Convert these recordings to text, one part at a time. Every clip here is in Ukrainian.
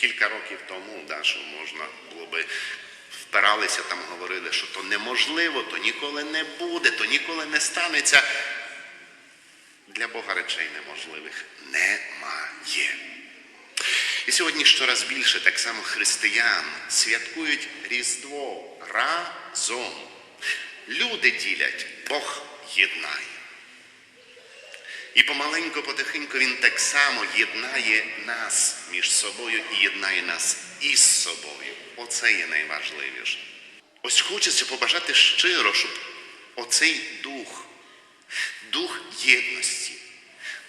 кілька років тому, да, що можна було би впиралися там, говорили, що то неможливо, то ніколи не буде, то ніколи не станеться. Для Бога речей неможливих немає. І сьогодні щораз більше так само християн святкують Різдво разом. Люди ділять, Бог єднає. І помаленько, потихеньку він так само єднає нас між собою і єднає нас із собою. Оце є найважливіше. Ось хочеться побажати щиро, щоб оцей дух, дух єдності,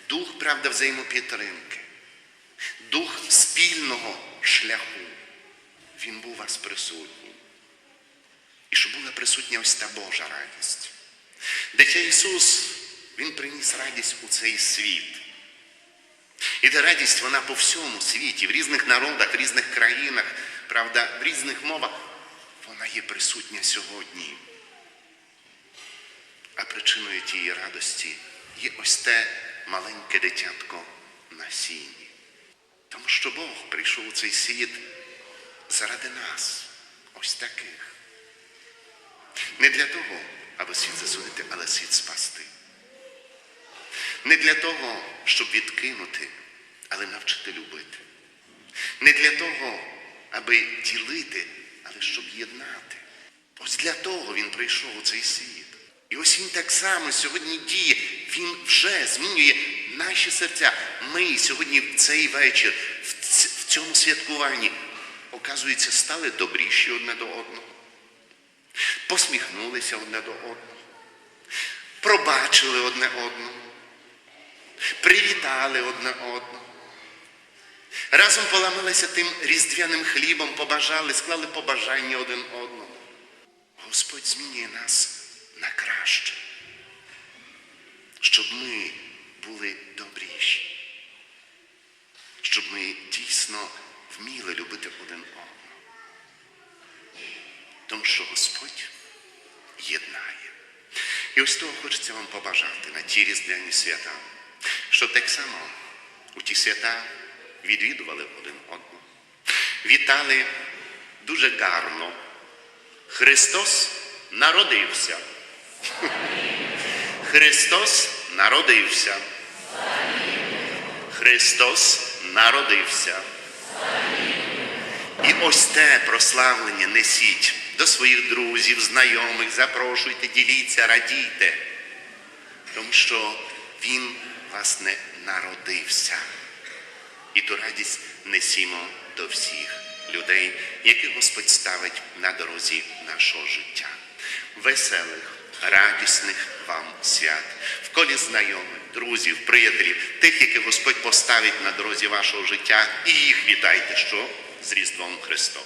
дух, правда, взаємопідтримки, дух спільного шляху, він був у вас присутній. І щоб була присутня ось та Божа радість. Дитя Ісус, Він приніс радість у цей світ. І та радість вона по всьому світі, в різних народах, в різних країнах, правда, в різних мовах, вона є присутня сьогодні. А причиною тієї радості є ось те маленьке дитятко на сіні. Тому що Бог прийшов у цей світ заради нас, ось таких. Не для того, аби світ засудити, але світ спасти. Не для того, щоб відкинути, але навчити любити. Не для того, аби ділити, але щоб єднати. Ось для того він прийшов у цей світ. І ось він так само сьогодні діє. Він вже змінює наші серця. Ми сьогодні в цей вечір, в цьому святкуванні, оказується, стали добріші одне до одного посміхнулися одне до одного, пробачили одне одного, привітали одне одного. Разом поламалися тим різдвяним хлібом, побажали, склали побажання один одному. Господь змінює нас на краще, щоб ми були добріші, щоб ми дійсно вміли любити один одного. Тому що Господь єднає. І ось того хочеться вам побажати на ті різдвяні свята, щоб так само у ті свята відвідували один одного, вітали дуже гарно. Христос народився. Христос народився. Христос народився. І ось те прославлення несіть до своїх друзів, знайомих, запрошуйте, діліться, радійте, тому що Він вас не народився. І ту радість несімо до всіх людей, яких Господь ставить на дорозі нашого життя. Веселих, радісних вам свят, в колі знайомих, друзів, приятелів, тих, яких Господь поставить на дорозі вашого життя, і їх вітайте, що з Різдвом Христом.